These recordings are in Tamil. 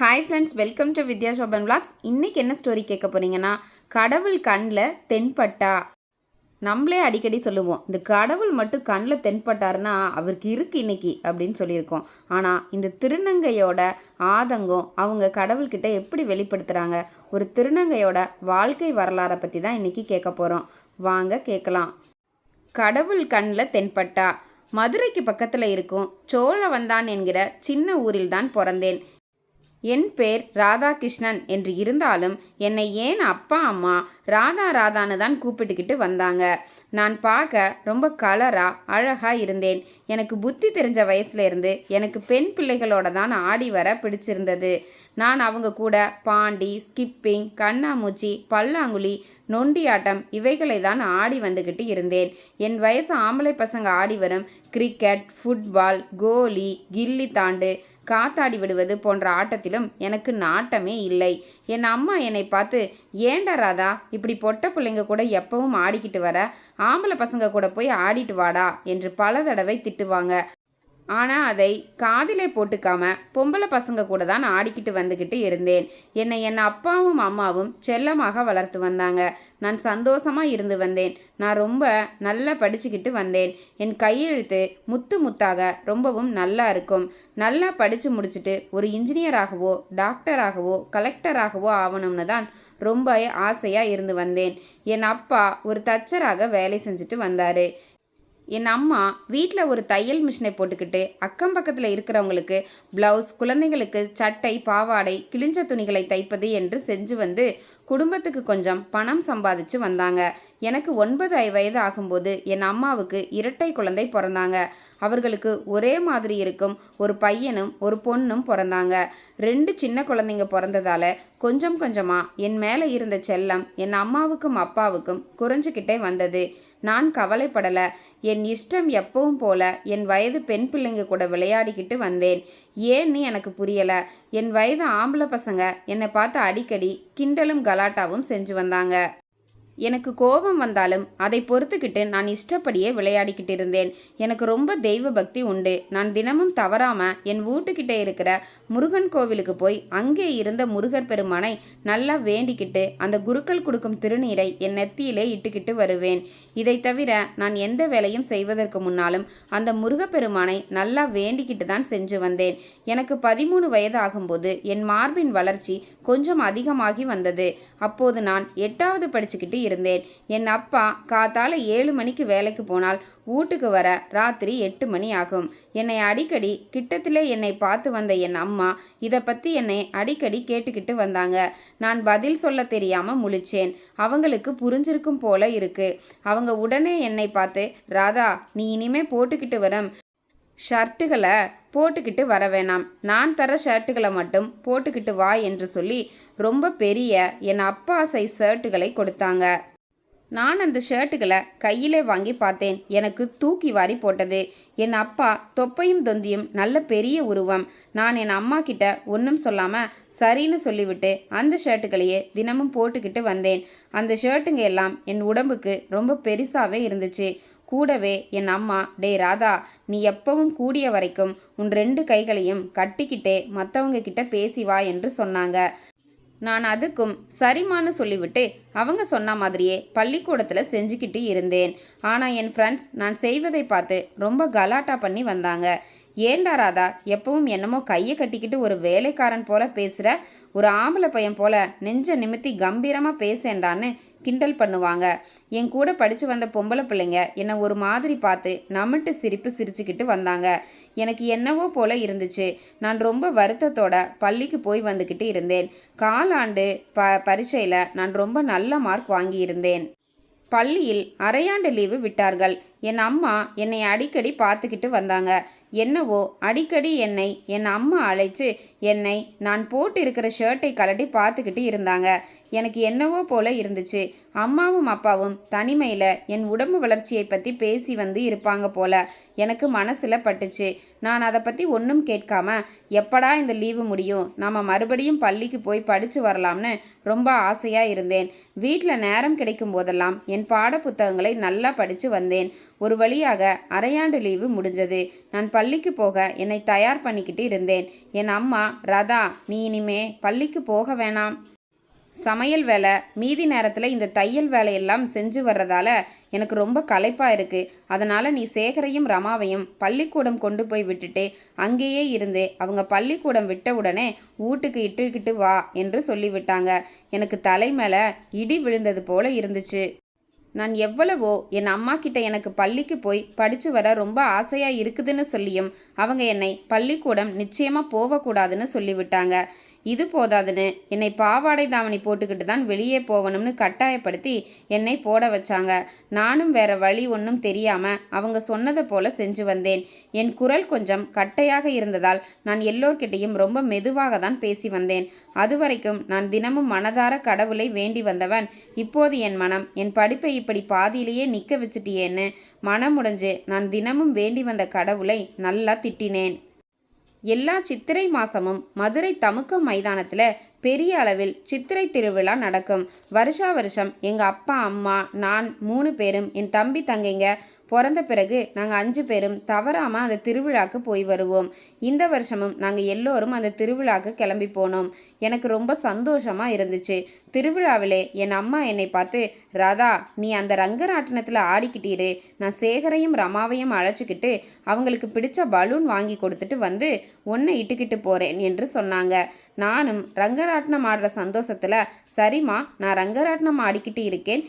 Hi friends welcome to Vidya Shobhan vlogs இன்றைக்கி என்ன ஸ்டோரி கேட்க போகிறீங்கன்னா கடவுள் கண்ணில் தென்பட்டா? நம்மளே அடிக்கடி சொல்லுவோம் இந்த கடவுள் மட்டும் கண்ணில் தென்பட்டாருன்னா அவருக்கு இருக்கு இன்னைக்கு அப்படின்னு சொல்லியிருக்கோம். ஆனால் இந்த திருநங்கையோட ஆதங்கம் அவங்க கடவுள்கிட்ட எப்படி வெளிப்படுத்துகிறாங்க ஒரு திருநங்கையோட வாழ்க்கை வரலாறை பற்றி தான் இன்றைக்கி கேட்க போகிறோம் வாங்க கேட்கலாம். கடவுள் கண்ணில் தென்பட்டா? மதுரைக்கு பக்கத்தில் இருக்கும் சோழவந்தான் என்கிற சின்ன ஊரில் தான் பிறந்தேன். என் பேர் ராதாகிருஷ்ணன் என்று இருந்தாலும் என்னை ஏன் அப்பா அம்மா ராதா ராதான்னு தான் கூப்பிட்டுக்கிட்டு வந்தாங்க. நான் பார்க்க ரொம்ப கலராக அழகாக இருந்தேன். எனக்கு புத்தி தெரிஞ்ச வயசுலேருந்து எனக்கு பெண் பிள்ளைகளோட தான் ஆடி வர பிடிச்சிருந்தது. நான் அவங்க கூட பாண்டி ஸ்கிப்பிங் கண்ணாமூச்சி பல்லாங்குழி நொண்டியாட்டம் இவைகளை தான் ஆடி வந்துக்கிட்டு இருந்தேன். என் வயசு ஆம்பளை பசங்க ஆடி வரும் கிரிக்கெட் ஃபுட்பால் கோலி கில்லி தாண்டு காத்தாடி விடுவது போன்ற ஆட்டத்திலும் எனக்கு நாட்டமே இல்லை. என் அம்மா என்னை பார்த்து ஏண்டா ராதா இப்படி பொட்ட பிள்ளைங்க கூட எப்பவும் ஆடிக்கிட்டு வர? ஆம்பளை பசங்க கூட போய் ஆடிட்டு வாடா? என்று பல தடவை திட்டுவாங்க. ஆனால் அதை காதிலே போட்டுக்காம பொம்பளை பசங்க கூட தான் ஆடிக்கிட்டு வந்துக்கிட்டு இருந்தேன். என்னை என் அப்பாவும் அம்மாவும் செல்லமாக வளர்த்து வந்தாங்க. நான் சந்தோஷமாக இருந்து வந்தேன். நான் ரொம்ப நல்லா படிச்சுக்கிட்டு வந்தேன். என் கையெழுத்து முத்து முத்தாக ரொம்பவும் நல்லா இருக்கும். நல்லா படித்து முடிச்சுட்டு ஒரு இன்ஜினியராகவோ டாக்டராகவோ கலெக்டராகவோ ஆகணும்னு தான் ரொம்ப ஆசையாக இருந்து வந்தேன். என் அப்பா ஒரு தச்சராக வேலை செஞ்சுட்டு வந்தார். என் அம்மா வீட்டில் ஒரு தையல் மிஷினை போட்டுக்கிட்டு அக்கம் பக்கத்தில் இருக்கிறவங்களுக்கு ப்ளவுஸ் குழந்தைங்களுக்கு சட்டை பாவாடை கிழிஞ்ச துணிகளை தைப்பது என்று செஞ்சு வந்து குடும்பத்துக்கு கொஞ்சம் பணம் சம்பாதிச்சு வந்தாங்க. எனக்கு ஒன்பது வயது ஆகும்போது என் அம்மாவுக்கு இரட்டை குழந்தை பிறந்தாங்க. அவர்களுக்கு ஒரே மாதிரி இருக்கும் ஒரு பையனும் ஒரு பொண்ணும் பிறந்தாங்க. ரெண்டு சின்ன குழந்தைங்க பிறந்ததால கொஞ்சம் கொஞ்சமாக என் மேலே இருந்த செல்லம் என் அம்மாவுக்கும் அப்பாவுக்கும் குறைஞ்சிக்கிட்டே வந்தது. நான் கவலைப்படலை. என் இஷ்டம் எப்பவும் போல என் வயது பெண் பிள்ளைங்க கூட விளையாடிக்கிட்டு வந்தேன். ஏன்னு எனக்கு புரியலை. என் வயது ஆம்பளை பசங்க என்னை பார்த்து அடிக்கடி கிண்டலும் கலாட்டாவும் செஞ்சு வந்தாங்க. எனக்கு கோபம் வந்தாலும் அதை பொறுத்துக்கிட்டு நான் இஷ்டப்படியே விளையாடிக்கிட்டு இருந்தேன் எனக்கு ரொம்ப தெய்வ பக்தி உண்டு. நான் தினமும் தவறாமல் என் வீட்டுக்கிட்டே இருக்கிற முருகன் கோவிலுக்கு போய் அங்கே இருந்த முருகர் பெருமானை நல்லா வேண்டிக்கிட்டு அந்த குருக்கள் கொடுக்கும் திருநீரை என் நெத்தியிலே இட்டுக்கிட்டு வருவேன். இதை தவிர நான் எந்த வேலையும் செய்வதற்கு முன்னாலும் அந்த முருகப்பெருமானை நல்லா வேண்டிக்கிட்டு தான் செஞ்சு வந்தேன். எனக்கு பதிமூணு வயது ஆகும்போது என் மார்பின் வளர்ச்சி கொஞ்சம் அதிகமாகி வந்தது. அப்போது நான் எட்டாவது படிச்சுக்கிட்டு இருந்தேன். என் அப்பா காத்தால ஏழு மணிக்கு வேலைக்கு போனால் வீட்டுக்கு வர ராத்திரி எட்டு மணி ஆகும். என்னை அடிக்கடி கிட்டத்திலே என்னை பார்த்து வந்த என் அம்மா இதை பற்றி என்னை அடிக்கடி கேட்டுக்கிட்டு வந்தாங்க. நான் பதில் சொல்ல தெரியாமல் முழிச்சேன். அவங்களுக்கு புரிஞ்சிருக்கும் போல இருக்கு. அவங்க உடனே என்னை பார்த்து ராதா நீ இனிமே போட்டுக்கிட்டு வரும். ஷர்ட்டுகளை போட்டுக்கிட்டு வர வேணாம். நான் தர ஷர்ட்டுகளை மட்டும் போட்டுக்கிட்டு வா என்று சொல்லி ரொம்ப பெரிய என் அப்பா சைஸ் ஷர்ட்டுகளை கொடுத்தாங்க. நான் அந்த ஷர்ட்டுகளை கையிலே வாங்கி பார்த்தேன். எனக்கு தூக்கி வாரி போட்டது. என் அப்பா தொப்பையும் தொந்தியும் நல்ல பெரிய உருவம். நான் என் அம்மா கிட்ட ஒன்றும் சொல்லாமல் சரின்னு சொல்லிவிட்டு அந்த ஷர்ட்டுகளையே தினமும் போட்டுக்கிட்டு வந்தேன். அந்த ஷர்ட்டுங்க எல்லாம் என் உடம்புக்கு ரொம்ப பெருசாகவே இருந்துச்சு. கூடவே என் அம்மா டே ராதா நீ எப்பவும் கூடிய வரைக்கும் உன் ரெண்டு கைகளையும் கட்டிக்கிட்டே மற்றவங்க கிட்ட பேசி வா என்று சொன்னாங்க. நான் அதுக்கும் சரிமான்னு சொல்லிவிட்டு அவங்க சொன்ன மாதிரியே பள்ளிக்கூடத்தில் செஞ்சுக்கிட்டு இருந்தேன். ஆனால் என் ஃப்ரெண்ட்ஸ் நான் செய்வதை பார்த்து ரொம்ப கலாட்டா பண்ணி வந்தாங்க. ஏண்டா ராதா எப்பவும் என்னமோ கையை கட்டிக்கிட்டு ஒரு வேலைக்காரன் போல பேசுகிற ஒரு ஆம்பளை பையன் போல நெஞ்ச நிமித்தி கம்பீரமாக பேசேண்டான்னு கிண்டல் பண்ணுவாங்க. என் கூட படித்து வந்த பொம்பளை பிள்ளைங்க என்னை ஒரு மாதிரி பார்த்து நம்மட்டு சிரிப்பு சிரிச்சுக்கிட்டு வந்தாங்க. எனக்கு என்னவோ போல இருந்துச்சு. நான் ரொம்ப வருத்தத்தோட பள்ளிக்கு போய் வந்துக்கிட்டு இருந்தேன். காலாண்டு ப பரீட்சையில் நான் ரொம்ப நல்ல மார்க் வாங்கியிருந்தேன். பள்ளியில் அரையாண்டு லீவு விட்டார்கள். என் அம்மா என்னை அடிக்கடி பார்த்துக்கிட்டு வந்தாங்க. என்னவோ அடிக்கடி என்னை என் அம்மா அழைச்சு என்னை நான் போட்டு இருக்கிற ஷர்ட்டை கலட்டி பார்த்துக்கிட்டு இருந்தாங்க. எனக்கு என்னவோ போல இருந்துச்சு. அம்மாவும் அப்பாவும் தனிமையில் என் உடம்பு வளர்ச்சியை பற்றி பேசி வந்து இருப்பாங்க போல எனக்கு மனசில் பட்டுச்சு. நான் அதை பற்றி ஒன்றும் கேட்காம எப்படா இந்த லீவு முடியும்? நாம் மறுபடியும் பள்ளிக்கு போய் படித்து வரலாம்னு ரொம்ப ஆசையாக இருந்தேன். வீட்டில் நேரம் கிடைக்கும் போதெல்லாம் என் பாட புத்தகங்களை நல்லா படித்து வந்தேன். ஒரு வழியாக அரையாண்டு லீவு முடிஞ்சது. நான் பள்ளிக்கு போக என்னை தயார் பண்ணிக்கிட்டு இருந்தேன். என் அம்மா ரதா நீ இனிமே பள்ளிக்கு போக வேணாம். சமையல் வேலை மீதி நேரத்தில் இந்த தையல் வேலையெல்லாம் செஞ்சு வர்றதால எனக்கு ரொம்ப களைப்பாக இருக்குது அதனால் நீ சேகரையும் ரமாவையும் பள்ளிக்கூடம் கொண்டு போய் விட்டுட்டு அங்கேயே இருந்து அவங்க பள்ளிக்கூடம் விட்ட உடனே வீட்டுக்கு இட்டுக்கிட்டு வா என்று சொல்லிவிட்டாங்க. எனக்கு தலை மேலே இடி விழுந்தது போல இருந்துச்சு. நான் எவ்வளவோ என் அம்மா கிட்ட எனக்கு பள்ளிக்கு போய் படித்து வர ரொம்ப ஆசையாக இருக்குதுன்னு சொல்லியும் அவங்க என்னை பள்ளிக்கூடம் நிச்சயமாக போகக்கூடாதுன்னு சொல்லிவிட்டாங்க. இது போதாதுன்னு என்னை பாவாடை தாவணி போட்டுக்கிட்டு தான் வெளியே போகணும்னு கட்டாயப்படுத்தி என்னை போட வச்சாங்க. நானும் வேற வழி ஒன்றும் தெரியாமல் அவங்க சொன்னதை போல செஞ்சு வந்தேன். என் குரல் கொஞ்சம் கட்டையாக இருந்ததால் நான் எல்லோர்கிட்டையும் ரொம்ப மெதுவாக தான் பேசி வந்தேன். அதுவரைக்கும் நான் தினமும் மனதார கடவுளை வேண்டி வந்தவன். இப்போது என் மனம் என் படிப்பை இப்படி பாதியிலேயே நிற்க வச்சிட்டியேன்னு மனமுடைஞ்சு நான் தினமும் வேண்டி வந்த கடவுளை நல்லா திட்டினேன். எல்லா சித்திரை மாதமும் மதுரை தமுக்கம் மைதானத்தில் பெரிய அளவில் சித்திரை திருவிழா நடக்கும். வருஷா வருஷம் எங்கள் அப்பா அம்மா நான் மூணு பேரும் என் தம்பி தங்கைங்க பிறந்த பிறகு நாங்கள் அஞ்சு பேரும் தவறாமல் அந்த திருவிழாக்கு போய் வருவோம். இந்த வருஷமும் நாங்கள் எல்லோரும் அந்த திருவிழாக்கு கிளம்பி போனோம். எனக்கு ரொம்ப சந்தோஷமாக இருந்துச்சு. திருவிழாவிலே என் அம்மா என்னை பார்த்து ராதா நீ அந்த ரங்கராட்டினத்தில் ஆடிக்கிட்டீரு. நான் சேகரையும் ரமாவையும் அழைச்சிக்கிட்டு அவங்களுக்கு பிடிச்ச பலூன் வாங்கி கொடுத்துட்டு வந்து ஒன்றை இட்டுக்கிட்டு போகிறேன் என்று சொன்னாங்க. நானும் ரங்கராட்டினம் ஆடுற சந்தோஷத்தில் சரிம்மா நான் ரங்கராட்டினம் ஆடிக்கிட்டு இருக்கேன்.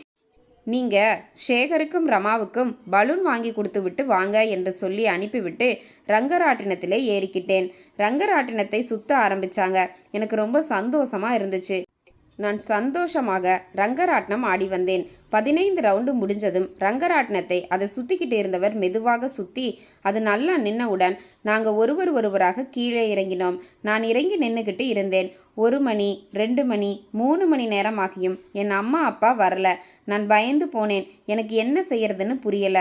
நீங்கள் சேகருக்கும் ரமாவுக்கும் பலூன் வாங்கி கொடுத்து விட்டு வாங்க என்று சொல்லி அனுப்பிவிட்டு ரங்கராட்டினத்திலே ஏறிக்கிட்டேன். ரங்கராட்டினத்தை சுத்த ஆரம்பிச்சாங்க. எனக்கு ரொம்ப சந்தோஷமாக இருந்துச்சு. நான் சந்தோஷமாக ரங்கராட்டினம் ஆடி வந்தேன். பதினைந்து ரவுண்டு முடிஞ்சதும் ரங்கராட்டினத்தை அதை சுத்திக்கிட்டு இருந்தவர் மெதுவாக சுத்தி அது நல்லா நின்னவுடன் நாங்கள் ஒருவர் ஒருவராக கீழே இறங்கினோம். நான் இறங்கி நின்றுக்கிட்டு இருந்தேன். ஒரு மணி ரெண்டு மணி மூணு மணி நேரமாகியும் என் அம்மா அப்பா வரல. நான் பயந்து போனேன். எனக்கு என்ன செய்யறதுன்னு புரியல.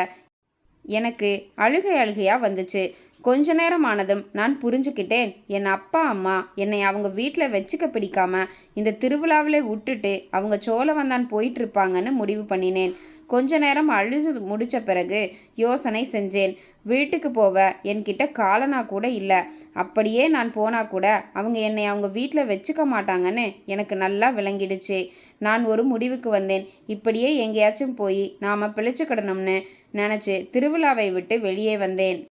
எனக்கு அழுகை அழுகையா வந்துச்சு. கொஞ்ச நேரம் ஆனதும் நான் புரிஞ்சுக்கிட்டேன். என் அப்பா அம்மா என்னை அவங்க வீட்டில் வச்சுக்க பிடிக்காம இந்த திருவிழாவில் விட்டுட்டு அவங்க சோழவந்தான் போயிட்டு இருப்பாங்கன்னு முடிவு பண்ணினேன். கொஞ்ச நேரம் அழுது முடித்த பிறகு யோசனை செஞ்சேன். வீட்டுக்கு போவ என்கிட்ட காலனா கூட இல்லை. அப்படியே நான் போனா கூட அவங்க என்னை அவங்க வீட்டில் வச்சுக்க மாட்டாங்கன்னு எனக்கு நல்லா விளங்கிடுச்சு. நான் ஒரு முடிவுக்கு வந்தேன். இப்படியே எங்கேயாச்சும் போய் நாம் பிழைச்சிக்கிடணும்னு நினச்சி திருவிழாவை விட்டு வெளியே வந்தேன்.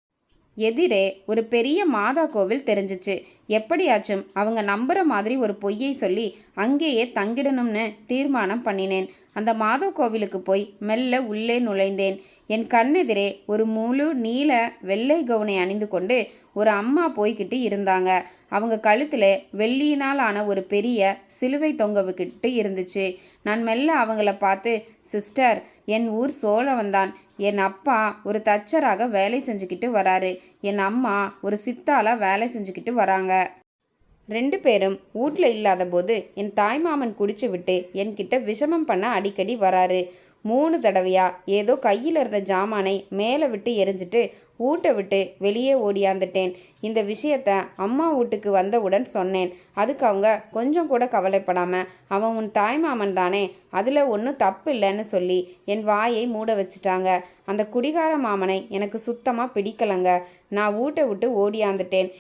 எதிரே ஒரு பெரிய மாதா கோவில் தெரிஞ்சிச்சு. எப்படியாச்சும் அவங்க நம்புற மாதிரி ஒரு பொய்யை சொல்லி அங்கேயே தங்கிடணும்னு தீர்மானம் பண்ணினேன். அந்த மாதா கோவிலுக்கு போய் மெல்ல உள்ளே நுழைந்தேன். என் கண்ணெதிரே ஒரு முழு நீல வெள்ளை கவுனை அணிந்து கொண்டு ஒரு அம்மா போய்கிட்டு இருந்தாங்க. அவங்க கழுத்தில் வெள்ளியினால் ஆன ஒரு பெரிய சிலுவை தொங்கவுக்கிட்டு இருந்துச்சு. நான் மெல்ல அவங்கள பார்த்து சிஸ்டர் என் ஊர் சோழவன்தான். என் அப்பா ஒரு தச்சராக வேலை செஞ்சுக்கிட்டு வராரு. என் அம்மா ஒரு சித்தால வேலை செஞ்சுக்கிட்டு வராங்க. ரெண்டு பேரும் வீட்டில் இல்லாத போது என் தாய்மாமன் குடிச்சு விட்டு என்கிட்ட விஷமம் பண்ண அடிக்கடி வராரு. மூணு தடவையா? ஏதோ கையில் இருந்த ஜாமானை மேலே விட்டு எரிஞ்சிட்டு வீட்டை விட்டு வெளியே ஓடியாந்துட்டேன். இந்த விஷயத்த அம்மா வீட்டுக்கு வந்தவுடன் சொன்னேன். அதுக்கு அவங்க கொஞ்சம் கூட கவலைப்படாமல் அவன் உன் தாய்மாமன் தானே அதில் ஒன்றும் தப்பு இல்லைன்னு சொல்லி என் வாயை மூட வச்சுட்டாங்க. அந்த குடிகார மாமனை எனக்கு சுத்தமாக பிடிக்கலங்க. நான் வீட்டை விட்டு ஓடியாந்துட்டேன்.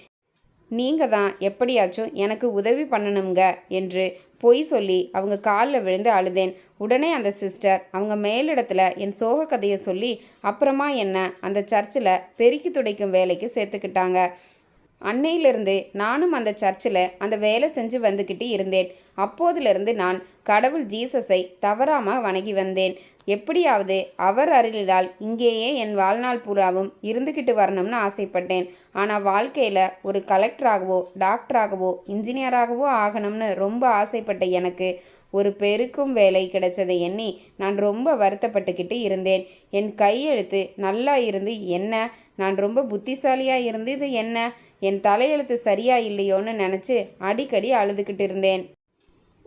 நீங்கள் தான் எப்படியாச்சும் எனக்கு உதவி பண்ணணுங்க என்று பொய் சொல்லி அவங்க காலில் விழுந்து அழுதேன். உடனே அந்த சிஸ்டர் அவங்க மேலிடத்துல என் சோக கதையை சொல்லி அப்புறமா என்ன அந்த சர்ச்சில் பெருக்கி துடைக்கும் வேலைக்கு சேர்த்துக்கிட்டாங்க. அன்னையிலிருந்து நானும் அந்த சர்ச்சில் அந்த வேலை செஞ்சு வந்துக்கிட்டு இருந்தேன். அப்போதிலிருந்து நான் கடவுள் ஜீசஸை தவறாமல் வணங்கி வந்தேன். எப்படியாவது அவர் அருளிலால் இங்கேயே என் வாழ்நாள் பூராவும் இருந்துக்கிட்டு வரணும்னு ஆசைப்பட்டேன். ஆனால் வாழ்க்கையில் ஒரு கலெக்டராகவோ டாக்டராகவோ இன்ஜினியராகவோ ஆகணும்னு ரொம்ப ஆசைப்பட்ட எனக்கு ஒரு பெருக்கும் வேலை கிடைச்சதை எண்ணி நான் ரொம்ப வருத்தப்பட்டுக்கிட்டு இருந்தேன். என் கையெழுத்து நல்லா இருந்து என்ன? நான் ரொம்ப புத்திசாலியாக இருந்தது என்ன? என் தலையெழுத்து சரியா இல்லையோன்னு நினச்சி அடிக்கடி அழுதுகிட்டு இருந்தேன்.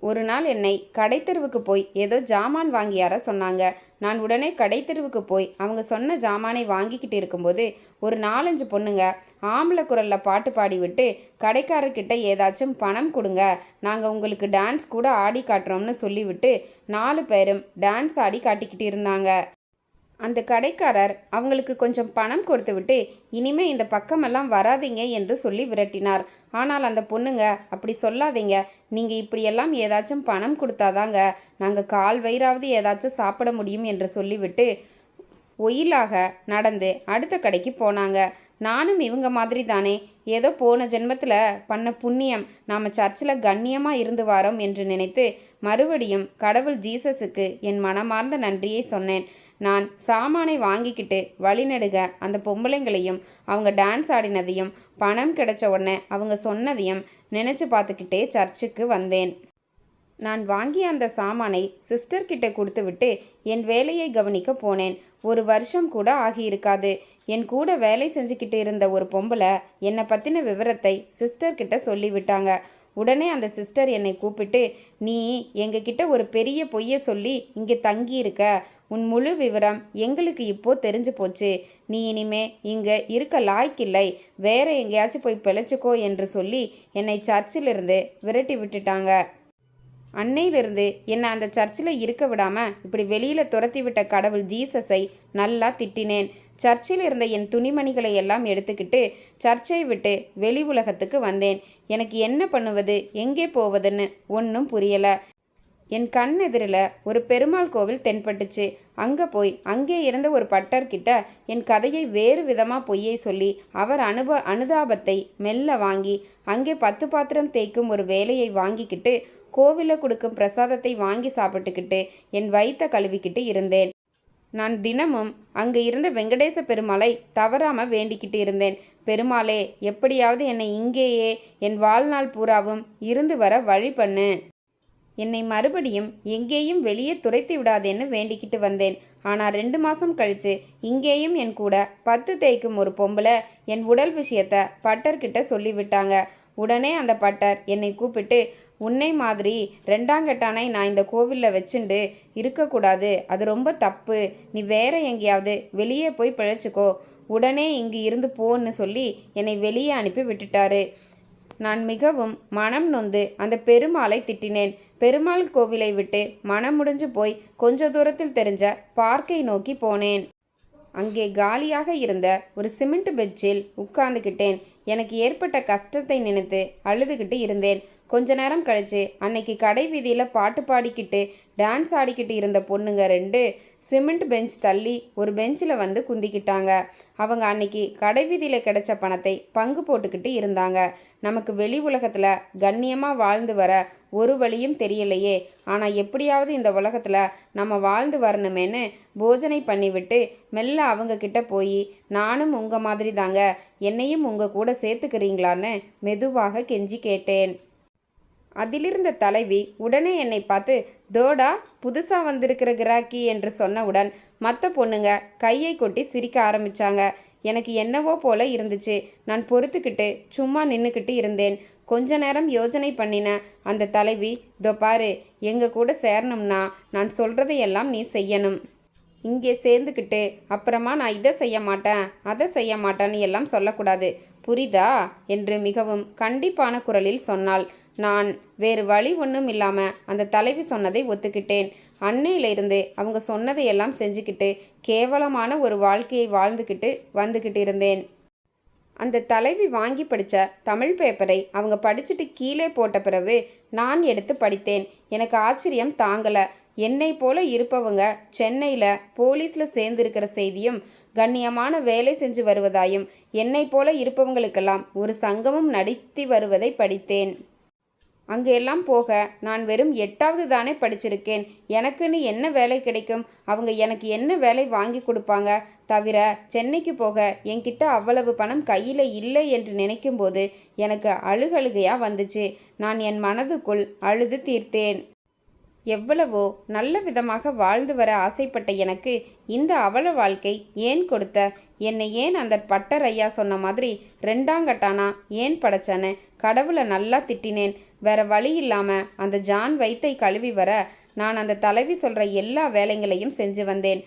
ஒரு நாள் என்னை கடைத்தெருவுக்கு போய் ஏதோ ஜாமான் வாங்கியார சொன்னாங்க. நான் உடனே கடைத்தெருவுக்கு போய் அவங்க சொன்ன ஜாமானை வாங்கிக்கிட்டு இருக்கும்போது ஒரு நாலஞ்சு பொண்ணுங்க ஆம்பளை குரலில் பாட்டு பாடிவிட்டு கடைக்காரர்கிட்ட ஏதாச்சும் பணம் கொடுங்க நாங்கள் உங்களுக்கு டான்ஸ் கூட ஆடி காட்டுறோம்னு சொல்லிவிட்டு நாலு பேரும் டான்ஸ் ஆடி காட்டிக்கிட்டு இருந்தாங்க. அந்த கடைக்காரர் அவங்களுக்கு கொஞ்சம் பணம் கொடுத்துவிட்டு இனிமே இந்த பக்கமெல்லாம் வராதீங்க என்று சொல்லி விரட்டினார். ஆனால் அந்த பொண்ணுங்க அப்படி சொல்லாதீங்க. நீங்கள் இப்படியெல்லாம் ஏதாச்சும் பணம் கொடுத்தாதாங்க நாங்கள் கால் வயிறாவது ஏதாச்சும் சாப்பிட முடியும் என்று சொல்லிவிட்டு ஒயிலாக நடந்து அடுத்த கடைக்கு போனாங்க. நானும் இவங்க மாதிரி தானே ஏதோ போன ஜென்மத்தில் பண்ண புண்ணியம். நாம் சர்ச்சில் கண்ணியமாக இருந்து வாரோம் என்று நினைத்து மறுபடியும் கடவுள் ஜீசஸுக்கு என் மனமார்ந்த நன்றியை சொன்னேன். நான் சாமானை வாங்கிக்கிட்டு வழிநடுக அந்த பொம்பளைங்களையும் அவங்க டான்ஸ் ஆடினதையும் பணம் கிடைச்ச உடனே அவங்க சொன்னதையும் நினச்சி பார்த்துக்கிட்டே சர்ச்சுக்கு வந்தேன். நான் வாங்கிய அந்த சாமானை சிஸ்டர் கிட்ட கொடுத்துவிட்டு என் வேலையை கவனிக்க போனேன். ஒரு வருஷம் கூட ஆகியிருக்காது. என் கூட வேலை செஞ்சுக்கிட்டு இருந்த ஒரு பொம்பளை என்னை பற்றின விவரத்தை சிஸ்டர் கிட்ட சொல்லிவிட்டாங்க. உடனே அந்த சிஸ்டர் என்னை கூப்பிட்டு நீ எங்ககிட்ட ஒரு பெரிய பொய்யை சொல்லி இங்கே தங்கியிருக்க. உன் முழு விவரம் எங்களுக்கு இப்போ தெரிஞ்சு போச்சு. நீ இனிமே இங்கே இருக்க லாய்க்கில்லை வேற எங்கேயாச்சும் போய் பிழைச்சிக்கோ என்று சொல்லி என்னை சர்ச்சிலிருந்து விரட்டி விட்டுட்டாங்க. அன்னையிலிருந்து என்னை அந்த சர்ச்சில் இருக்க விடாமல் இப்படி வெளியில் துரத்தி விட்ட கடவுள் ஜீசஸை நல்லா திட்டினேன். சர்ச்சில் இருந்த என் துணிமணிகளை எல்லாம் எடுத்துக்கிட்டு சர்ச்சை விட்டு வெளி உலகத்துக்கு வந்தேன். எனக்கு என்ன பண்ணுவது? எங்கே போவதுன்னு ஒன்றும் புரியலை. என் கண் எதிரில் ஒரு பெருமாள் கோவில் தென்பட்டுச்சு. அங்கே போய் அங்கே இருந்த ஒரு பட்டர்கிட்ட என் கதையை வேறு விதமாக பொய்யை சொல்லி அவர் அனுப அனுதாபத்தை மெல்ல வாங்கி அங்கே பத்து பாத்திரம் தேய்க்கும் ஒரு வேலையை வாங்கிக்கிட்டு கோவிலில் கொடுக்கும் பிரசாதத்தை வாங்கி சாப்பிட்டுக்கிட்டு என் வயிற்ற கழுவிக்கிட்டு இருந்தேன். நான் தினமும் அங்கே இருந்த வெங்கடேச பெருமாளை தவறாமல் வேண்டிக்கிட்டு இருந்தேன். பெருமாளே எப்படியாவது என்னை இங்கேயே என் வாழ்நாள் பூராவும் இருந்து வர வழி பண்ணு. என்னை மறுபடியும் எங்கேயும் வெளியே துரைத்து விடாதேன்னு வேண்டிக்கிட்டு வந்தேன். ஆனால் ரெண்டு மாதம் கழிச்சு இங்கேயும் என் கூட பத்து தேய்க்கும் ஒரு பொம்பளை என் உடல் விஷயத்த பட்டர்கிட்ட சொல்லிவிட்டாங்க. உடனே அந்த பட்டர் என்னை கூப்பிட்டு உன்னை மாதிரி ரெண்டாங்கட்டானை நான் இந்த கோவிலில் வச்சுண்டு இருக்கக்கூடாது. அது ரொம்ப தப்பு. நீ வேற எங்கேயாவது வெளியே போய் பிழைச்சிக்கோ. உடனே இங்கு இருந்து போன்னு சொல்லி என்னை வெளியே அனுப்பி விட்டுட்டாரு. நான் மிகவும் மனம் நொந்து அந்த பெருமாளை திட்டினேன். பெருமாள் கோவிலை விட்டு மனம் முடிஞ்சு போய் கொஞ்ச தூரத்தில் தெரிஞ்ச பார்க்கை நோக்கி போனேன். அங்கே காலியாக இருந்த ஒரு சிமெண்ட் பெஞ்சில் உட்கார்ந்துக்கிட்டேன் எனக்கு ஏற்பட்ட கஷ்டத்தை நினைத்து அழுதுகிட்டு இருந்தேன். கொஞ்ச நேரம் கழிச்சு அன்னைக்கு கடை வீதியில் பாட்டு பாடிக்கிட்டு டான்ஸ் ஆடிக்கிட்டு இருந்த பொண்ணுங்க ரெண்டு சிமெண்ட் பெஞ்ச் தள்ளி ஒரு பெஞ்சில் வந்து குந்திக்கிட்டாங்க. அவங்க அன்னைக்கு கடை வீதியில் கிடைச்ச பணத்தை பங்கு போட்டுக்கிட்டு இருந்தாங்க. நமக்கு வெளி உலகத்தில் கண்ணியமாக வாழ்ந்து வர ஒரு வழியும் தெரியலையே. ஆனால் எப்படியாவது இந்த உலகத்தில் நம்ம வாழ்ந்து வரணுமேன்னு போஜனை பண்ணிவிட்டு மெல்ல அவங்க கிட்ட போய் நானும் உங்கள் மாதிரி தாங்க என்னையும் உங்கள் கூட சேர்த்துக்கிறீங்களான்னு மெதுவாக கெஞ்சி கேட்டேன். அதிலிருந்த தலைவி உடனே என்னை பார்த்து தோடா புதுசாக வந்திருக்கிற கிராக்கி என்று சொன்னவுடன் மற்ற பொண்ணுங்க கையை கொட்டி சிரிக்க ஆரம்பிச்சாங்க. எனக்கு என்னவோ போல இருந்துச்சு. நான் பொறுத்துக்கிட்டு சும்மா நின்றுக்கிட்டு இருந்தேன். கொஞ்ச நேரம் யோசனை பண்ணின அந்த தலைவி தோ பாரு எங்கள் கூட சேரணும்னா நான் சொல்கிறதையெல்லாம் நீ செய்யணும். இங்கே சேர்ந்துக்கிட்டு அப்புறமா நான் இதை செய்ய மாட்டேன் அதை செய்ய மாட்டேன்னு எல்லாம் சொல்லக்கூடாது. புரிதா? என்று மிகவும் கண்டிப்பான குரலில் சொன்னாள். நான் வேறு வழி ஒன்றும் இல்லாமல் அந்த தலைவி சொன்னதை ஒத்துக்கிட்டேன். அன்னையிலிருந்து அவங்க சொன்னதையெல்லாம் செஞ்சுக்கிட்டு கேவலமான ஒரு வாழ்க்கையை வாழ்ந்துக்கிட்டு வந்துக்கிட்டு இருந்தேன். அந்த தலைவி வாங்கி படித்த தமிழ் பேப்பரை அவங்க படிச்சுட்டு கீழே போட்ட பிறகு நான் எடுத்து படித்தேன். எனக்கு ஆச்சரியம் தாங்கலை. என்னை போல இருப்பவங்க சென்னையில் போலீஸில் சேர்ந்திருக்கிற செய்தியும் கண்ணியமான வேலை செஞ்சு வருவதாயும் என்னை போல இருப்பவங்களுக்கெல்லாம் ஒரு சங்கமும் நடத்தி வருவதை படித்தேன். அங்கே எல்லாம் போக நான் வெறும் எட்டாவது தானே படிச்சிருக்கேன். எனக்குன்னு என்ன வேலை கிடைக்கும்? அவங்க எனக்கு என்ன வேலை வாங்கி கொடுப்பாங்க? தவிர சென்னைக்கு போக என்கிட்ட அவ்வளவு பணம் கையில் இல்லை என்று நினைக்கும்போது எனக்கு அழுகழுகையாக வந்துச்சு. நான் என் மனதுக்குள் அழுது தீர்த்தேன். எவ்வளவோ நல்ல விதமாக வாழ்ந்து வர ஆசைப்பட்ட எனக்கு இந்த அவல வாழ்க்கை ஏன் கொடுத்த? என்னை ஏன் அந்த பட்டர் ஐயா சொன்ன மாதிரி ரெண்டாங்கட்டானா ஏன் படைச்சானே? கடவுளை நல்லா திட்டினேன். வேற வழி இல்லாமல் அந்த ஜான் வைத்தை கழுவி வர நான் அந்த தலைவி சொல்கிற எல்லா வேலைங்களையும் செஞ்சு வந்தேன்.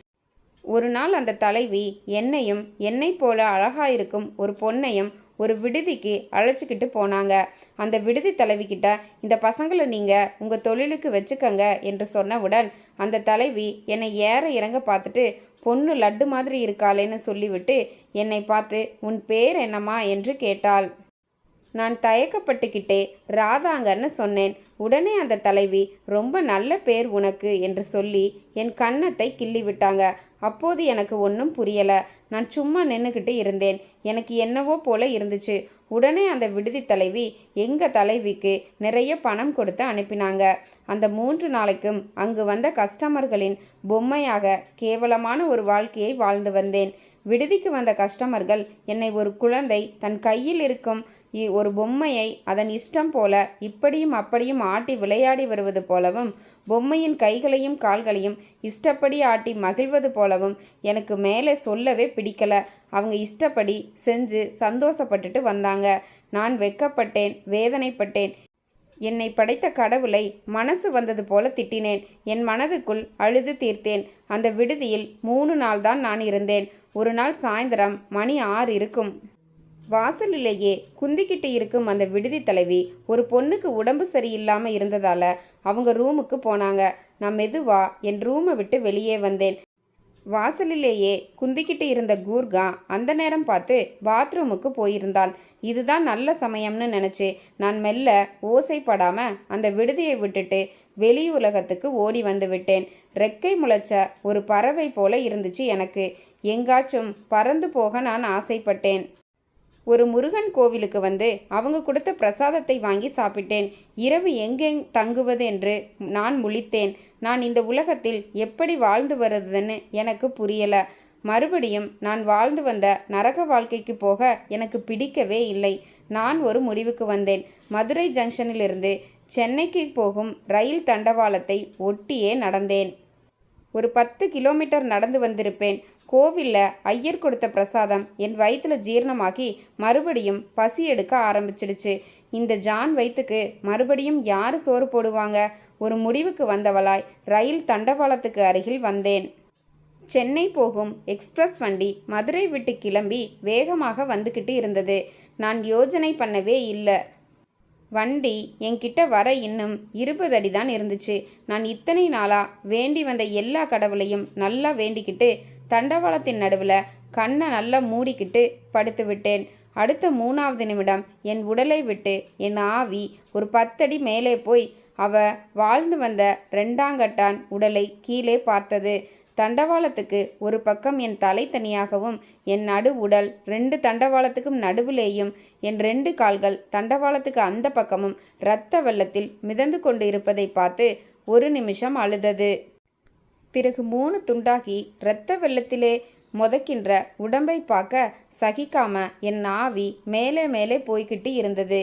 ஒரு நாள் அந்த தலைவி என்னையும் என்னை போல அழகாயிருக்கும் ஒரு பொண்ணையும் ஒரு விடுதிக்கு அழைச்சிக்கிட்டு போனாங்க. அந்த விடுதி தலைவிக்கிட்ட இந்த பசங்களை நீங்கள் உங்கள் தொழிலுக்கு வச்சுக்கங்க என்று சொன்னவுடன் அந்த தலைவி என்னை ஏற இறங்க பார்த்துட்டு பொண்ணு லட்டு மாதிரி இருக்காளேன்னு சொல்லிவிட்டு என்னை பார்த்து உன் பேர் என்னம்மா? என்று கேட்டாள். நான் தயக்கப்பட்டுக்கிட்டே ராதாங்கன்னு சொன்னேன். உடனே அந்த தலைவி ரொம்ப நல்ல பேர் உனக்கு என்று சொல்லி என் கன்னத்தை கிள்ளி விட்டாங்க அப்போது எனக்கு ஒன்றும் புரியலை. நான் சும்மா நின்றுக்கிட்டு இருந்தேன். எனக்கு என்னவோ போல இருந்துச்சு. உடனே அந்த விடுதி தலைவி எங்கள் தலைவிக்கு நிறைய பணம் கொடுத்து அனுப்பினாங்க. அந்த மூன்று நாளைக்கும் அங்கு வந்த கஸ்டமர்களின் பொம்மையாக கேவலமான ஒரு வாழ்க்கையை வாழ்ந்து வந்தேன். விடுதிக்கு வந்த கஸ்டமர்கள் என்னை ஒரு குழந்தை தன் கையில் இருக்கும் ஒரு பொம்மையை அதன் இஷ்டம் போல இப்படியும் அப்படியும் ஆட்டி விளையாடி வருவது போலவும் பொம்மையின் கைகளையும் கால்களையும் இஷ்டப்படி ஆட்டி மகிழ்வது போலவும் எனக்கு மேலே சொல்லவே பிடிக்கல. அவங்க இஷ்டப்படி செஞ்சு சந்தோஷப்பட்டுட்டு வந்தாங்க. நான் வெக்கப்பட்டேன் வேதனைப்பட்டேன். என்னை படைத்த கடவுளை மனசு வந்தது போல திட்டினேன். என் மனதுக்குள் அழுது தீர்த்தேன். அந்த விடுதியில் மூணு நாள் தான் நான் இருந்தேன். ஒரு நாள் சாயந்தரம் மணி ஆறு இருக்கும். வாசலிலேயே குந்திக்கிட்டு இருக்கும் அந்த விடுதி தலைவி ஒரு பொண்ணுக்கு உடம்பு சரியில்லாமல் இருந்ததால அவங்க ரூமுக்கு போனாங்க. நான் மெதுவா என் ரூமை விட்டு வெளியே வந்தேன். வாசலிலேயே குந்திக்கிட்டு இருந்த கூர்கா அந்த நேரம் பார்த்து பாத்ரூமுக்கு போயிருந்தாள். இதுதான் நல்ல சமயம்னு நினச்சி நான் மெல்ல ஓசைப்படாமல் அந்த விடுதியை விட்டுட்டு வெளி உலகத்துக்கு ஓடி வந்து விட்டேன். ரெக்கை முளைச்ச ஒரு பறவை போல இருந்துச்சு எனக்கு. எங்காச்சும் பறந்து போக நான் ஆசைப்பட்டேன். ஒரு முருகன் கோவிலுக்கு வந்து அவங்க கொடுத்த பிரசாதத்தை வாங்கி சாப்பிட்டேன். இரவு எங்கே தங்குவது என்று நான் முழித்தேன். நான் இந்த உலகத்தில் எப்படி வாழ்ந்து வருதுன்னு எனக்கு புரியல. மறுபடியும் நான் வாழ்ந்து வந்த நரக வாழ்க்கைக்கு போக எனக்கு பிடிக்கவே இல்லை. நான் ஒரு முடிவுக்கு வந்தேன். மதுரை ஜங்ஷனிலிருந்து சென்னைக்கு போகும் ரயில் தண்டவாளத்தை ஒட்டியே நடந்தேன். ஒரு பத்து கிலோமீட்டர் நடந்து வந்திருப்பேன். கோவிலில் ஐயர் கொடுத்த பிரசாதம் என் வயிற்றுல ஜீரணமாகி மறுபடியும் பசி எடுக்க ஆரம்பிச்சிடுச்சு. இந்த ஜான் வயிற்றுக்கு மறுபடியும் யார் சோறு போடுவாங்க? ஒரு முடிவுக்கு வந்தவளாய் ரயில் தண்டவாளத்துக்கு அருகில் வந்தேன். சென்னை போகும் எக்ஸ்பிரஸ் வண்டி மதுரை விட்டு கிளம்பி வேகமாக வந்துக்கிட்டு இருந்தது. நான் யோஜனை பண்ணவே இல்லை. வண்டி என்கிட்ட வர இன்னும் இருபது அடி தான் இருந்துச்சு. நான் இத்தனை நாளாக வேண்டி வந்த எல்லா கடவுளையும் நல்லா வேண்டிக்கிட்டு தண்டவாளத்தின் நடுவில் கண்ணை நல்லா மூடிக்கிட்டு படுத்து விட்டேன். அடுத்த மூணாவது நிமிடம் என் உடலை விட்டு என் ஆவி ஒரு பத்தடி மேலே போய் அவ வாழ்ந்து வந்த ரெண்டாங்கட்டான் உடலை கீழே பார்த்தது. தண்டவாளத்துக்கு ஒரு பக்கம் என் தலை தனியாகவும் என் நடு உடல் ரெண்டு தண்டவாளத்துக்கும் நடுவிலேயும் என் ரெண்டு கால்கள் தண்டவாளத்துக்கு அந்த பக்கமும் இரத்த வெள்ளத்தில் மிதந்து கொண்டு இருப்பதை பார்த்து ஒரு நிமிஷம் அழுதது. பிறகு மூணு துண்டாகி இரத்த வெள்ளத்திலே முதக்கின்ற உடம்பை பார்க்க சகிக்காம என் ஆவி மேலே மேலே போய்கிட்டு இருந்தது.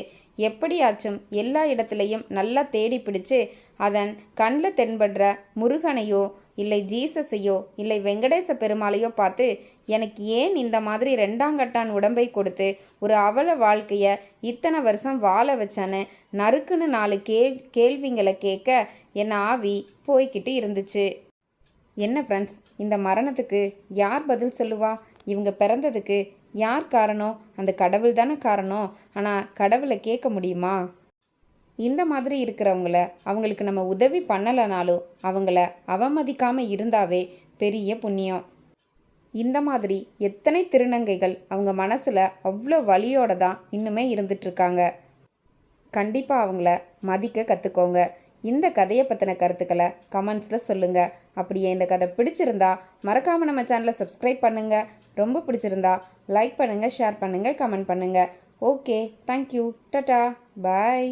எப்படியாச்சும் எல்லா இடத்துலையும் நல்லா தேடி பிடிச்சு அதன் கண்ணில் தென்படுற முருகனையோ இல்லை ஜீசஸையோ இல்லை வெங்கடேச பெருமாளையோ பார்த்து எனக்கு ஏன் இந்த மாதிரி ரெண்டாங்கட்டான் உடம்பை கொடுத்து ஒரு அவல வாழ்க்கையை இத்தனை வருஷம் வாழ வச்சான்னு நறுக்குன்னு நாலு கேள் கேள்விங்களை கேட்க என் ஆவி போய்கிட்டு இருந்துச்சு. என்ன ஃப்ரெண்ட்ஸ் இந்த மரணத்துக்கு யார் பதில் சொல்லுவா? இவங்க பிறந்ததுக்கு யார் காரணம்? அந்த கடவுள் தானே காரணம். ஆனால் கடவுளை கேட்க முடியுமா? இந்த மாதிரி இருக்கிறவங்கள அவங்களுக்கு நம்ம உதவி பண்ணலைனாலும் அவங்கள அவமதிக்காமல் இருந்தாவே பெரிய புண்ணியம். இந்த மாதிரி எத்தனை திருநங்கைகள் அவங்க மனசில் அவ்வளோ வலியோட தான் இன்னுமே இருந்துட்டுருக்காங்க கண்டிப்பாக அவங்கள மதிக்க கற்றுக்கோங்க இந்த கதையை பற்றின கருத்துக்களை கமெண்ட்ஸில் சொல்லுங்கள் அப்படியே இந்த கதை பிடிச்சிருந்தா மறக்காமல் நம்ம சேனலை சப்ஸ்கிரைப் பண்ணுங்கள் ரொம்ப பிடிச்சிருந்தா லைக் பண்ணுங்கள் ஷேர் பண்ணுங்கள் கமெண்ட் பண்ணுங்கள் ஓகே தேங்க்யூ டட்டா பாய்